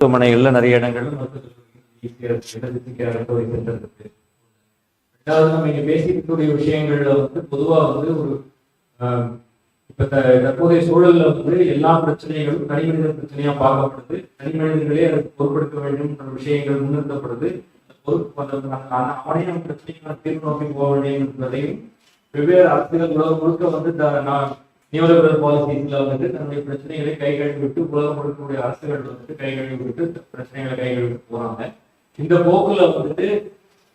மருத்துவமனைகள்ல நிறைய இடங்கள்ல ரெண்டாவது நம்ம இங்க பேசிக்கக்கூடிய விஷயங்கள்ல வந்து பொதுவா வந்து ஒரு இப்ப தற்போதைய சூழல்ல வந்து எல்லா பிரச்சனைகளும் தனிமனித பிரச்சனையா பார்க்கப்படுது. தனிமனிதர்களே அதுக்கு வேண்டும் விஷயங்கள் முன்னிறுத்தப்படுது. பொறுப்பு அந்த- அந்த- தீர்வு நோக்கி போக வேண்டும் என்பதையும் வெவ்வேறு அரசுகள் உலகம் முழுக்க வந்து நான் நியூலிபரல் பாலிசிஸ்ல வந்துட்டு தன்னுடைய பிரச்சனைகளை கை கழுவி விட்டு உலகம் கொடுக்கக்கூடிய அரசுகள் வந்துட்டு கை கழுவி விட்டு பிரச்சனைகளை கை கழுவி போறாங்க. இந்த போக்குல வந்துட்டு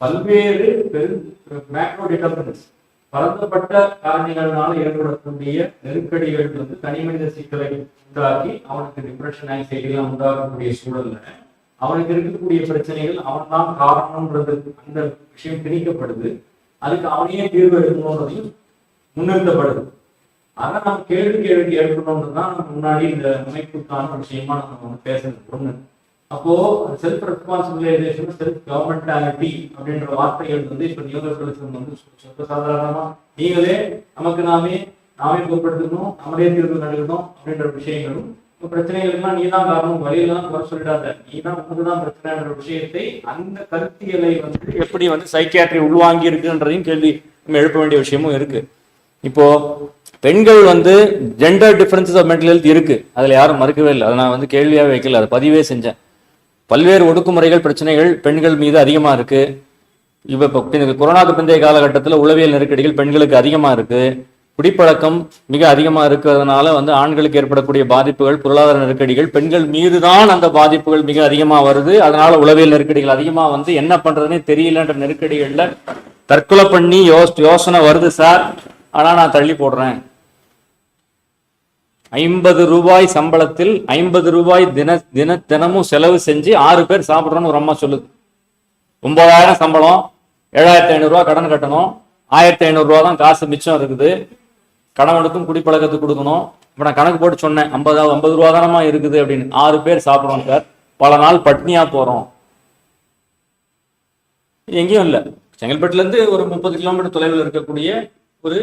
பல்வேறு பெரு மேக்ரோ டிட்டர்மினன்ஸ் பரந்தப்பட்ட காரணிகளால் ஏற்படக்கூடிய நெருக்கடிகள் வந்து தனி மனித சிக்கலை உண்டாக்கி அவனுக்கு டிப்ரெஷன் ஆங்ஸைட்டி எல்லாம் சூழல்ல அவனுக்கு இருக்கக்கூடிய பிரச்சனைகள் அவன் தான் காரணம்ன்றது அந்த விஷயம் திணிக்கப்படுது. அதுக்கு அவனையே தீர்வு எடுக்கணும்ன்றதையும் முன்னிறுத்தப்படுது. அதை நம்ம கேள்வி கேள்வி எடுக்கணும்னு தான் முன்னாடி இந்த அமைப்புக்கான ஒரு விஷயமா நம்ம வந்து பேசுறது ஒண்ணு. அப்போ செல்ஃப் ரெஸ்பான்சிபிலைசேஷன் செல்ஃப் கவர்மெண்டாலிட்டி அப்படின்ற வார்த்தைகள் வந்து இப்ப நியோலிபரலிசம் வந்து சொல்ல சாதாரணமா நீங்களே நமக்கு நாமே நாமே பொருட்படுத்தணும் நம்மளே தீர்வு நடக்கணும் அப்படின்ற விஷயங்களும் இப்ப பிரச்சனைகளுக்கெல்லாம் நீ தான் காரணம் வழியில தான் குறை சொல்லிடாத. நீ தான் உனக்கு தான் பிரச்சனைன்ற விஷயத்தை அந்த கருத்தியலை வந்து எப்படி வந்து சைக்கியாட்ரி உள்வாங்கி இருக்குன்றதையும் கேள்வி நம்ம எழுப்ப வேண்டிய விஷயமும் இருக்கு. இப்போ பெண்கள் வந்து gender differences of mental health இருக்கு. அதில் யாரும் மறுக்கவே இல்லை. அதை நான் வந்து கேள்வியாக வைக்கல. அதை பதிவே செஞ்சேன். பல்வேறு ஒடுக்குமுறைகள் பிரச்சனைகள் பெண்கள் மீது அதிகமாக இருக்கு. இப்போ இப்போ இந்த கொரோனாக்கு பிந்தைய காலகட்டத்தில் உளவியல் நெருக்கடிகள் பெண்களுக்கு அதிகமாக இருக்கு. குடிப்பழக்கம் மிக அதிகமாக இருக்கிறதுனால வந்து ஆண்களுக்கு ஏற்படக்கூடிய பாதிப்புகள் பொருளாதார நெருக்கடிகள் பெண்கள் மீது தான் அந்த பாதிப்புகள் மிக அதிகமாக வருது. அதனால உளவியல் நெருக்கடிகள் அதிகமாக வந்து என்ன பண்றதுன்னே தெரியலன்ற நெருக்கடிகளில் தற்கொலை பண்ணி யோஸ் யோசனை வருது சார். ஆனால் நான் தள்ளி போடுறேன். ஐம்பது ரூபாய் சம்பளத்தில் ஐம்பது ரூபாய் தின தின தினமும் செலவு செஞ்சு ஆறு பேர் சாப்பிட்றோன்னு ஒரு அம்மா சொல்லுது. ஒன்பதாயிரம் சம்பளம் ஏழாயிரத்தி ஐநூறுரூவா கடன் கட்டணும் ஆயிரத்தி ஐநூறுரூவா தான் காசு மிச்சம் இருக்குது. கணவனுக்கும் குடிப்பழக்கத்துக்கு கொடுக்கணும். இப்போ நான் கணக்கு போட்டு சொன்னேன் ஐம்பது ஐம்பது ரூபா தானமா இருக்குது அப்படின்னு. ஆறு பேர் சாப்பிட்றோம் சார். பல நாள் பட்னியாக போகிறோம் எங்கேயும் இல்லை. செங்கல்பட்டுலேருந்து ஒரு முப்பது கிலோமீட்டர் தொலைவில் இருக்கக்கூடிய ஒரு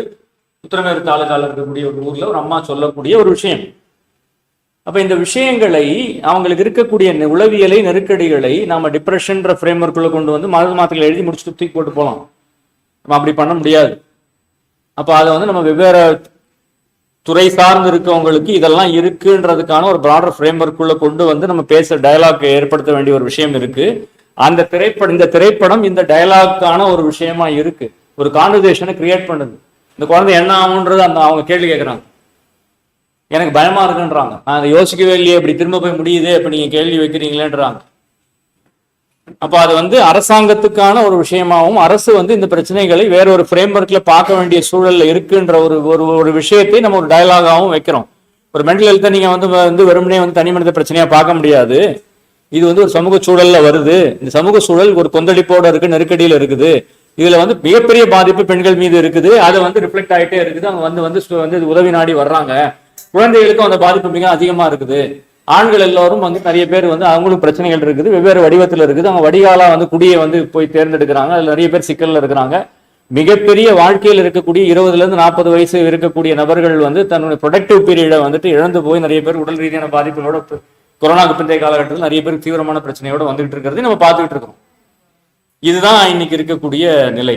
உத்தரமேறு தாலுகாவில் இருக்கக்கூடிய ஒரு ஊரில் ஒரு அம்மா சொல்லக்கூடிய ஒரு விஷயம். அப்ப இந்த விஷயங்களை அவங்களுக்கு இருக்கக்கூடிய நெ- உளவியலை நெருக்கடிகளை நம்ம டிப்ரெஷன்ற ஃப்ரேம் ஒர்க்குள்ளே கொண்டு வந்து மருந்து மாத்திரைகளை எழுதி முடிச்சுட்டு தூக்கி போட்டு போகலாம் நம்ம அப்படி பண்ண முடியாது. அப்ப அதை வந்து நம்ம வெவ்வேறு துறை சார்ந்து இருக்கவங்களுக்கு இதெல்லாம் இருக்குன்றதுக்கான ஒரு ப்ராடர் ஃப்ரேம் ஒர்க்குள்ளே கொண்டு வந்து நம்ம பேச டயலாக் ஏற்படுத்த வேண்டிய ஒரு விஷயம் இருக்கு. அந்த திரைப்படம் இந்த திரைப்படம் இந்த டயலாக்கான ஒரு விஷயமா இருக்கு. ஒரு கான்வர்சேஷனை கிரியேட் பண்ணுது. இந்த குழந்தை என்ன ஆகுன்றது அந்த அவங்க கேள்வி கேட்குறாங்க எனக்கு பயமா இருக்குன்றாங்க. நான் அதை யோசிக்கவே இல்லையே இப்படி திரும்ப போய் முடியுது இப்ப நீங்க கேள்வி வைக்கிறீங்களேன்றாங்க. அப்ப அது வந்து அரசாங்கத்துக்கான ஒரு விஷயமாகவும் அரசு வந்து இந்த பிரச்சனைகளை வேற ஒரு ஃப்ரேம் ஒர்க்ல பார்க்க வேண்டிய சூழல்ல இருக்குன்ற ஒரு ஒரு ஒரு விஷயத்தை நம்ம ஒரு டயலாகவும் வைக்கிறோம். ஒரு மென்டல் ஹெல்த்தை நீங்க வந்து வந்து வெறுமனே வந்து தனி மனித பிரச்சனையா பார்க்க முடியாது. இது வந்து ஒரு சமூக சூழல்ல வருது. இந்த சமூக சூழல் ஒரு கொந்தளிப்போட இருக்கு நெருக்கடியில இருக்குது. இதுல வந்து மிகப்பெரிய பாதிப்பு பெண்கள் மீது இருக்குது. அது வந்து ரிஃப்ளெக்ட் ஆயிட்டே இருக்குது. அவங்க வந்து வந்து வந்து உதவி நாடி வர்றாங்க. குழந்தைகளுக்கும் அந்த பாதிப்பு மிக அதிகமா இருக்குது. ஆண்கள் எல்லோரும் வந்து நிறைய பேர் வந்து அவங்களுக்கு பிரச்சனைகள் இருக்குது. வெவ்வேறு வடிவத்தில் இருக்குது. அவங்க வடிகாலா வந்து குடியை வந்து போய் தேர்ந்தெடுக்கிறாங்க. அதுல நிறைய பேர் சிக்கல்ல இருக்கிறாங்க. மிகப்பெரிய வாழ்க்கையில் இருக்கக்கூடிய இருபதுல இருந்து நாற்பது வயசு இருக்கக்கூடிய நபர்கள் வந்து தன்னுடைய ப்ரொடக்டிவ் பீரியடை வந்துட்டு இழந்து போய் நிறைய பேர் உடல் ரீதியான பாதிப்புகளோட கொரோனாக்கு பிந்தைய காலகட்டத்தில் நிறைய பேர் தீவிரமான பிரச்சனையோட வந்துகிட்டு இருக்கிறது நம்ம பார்த்துக்கிட்டு இருக்கோம். இதுதான் இன்னைக்கு இருக்கக்கூடிய நிலை.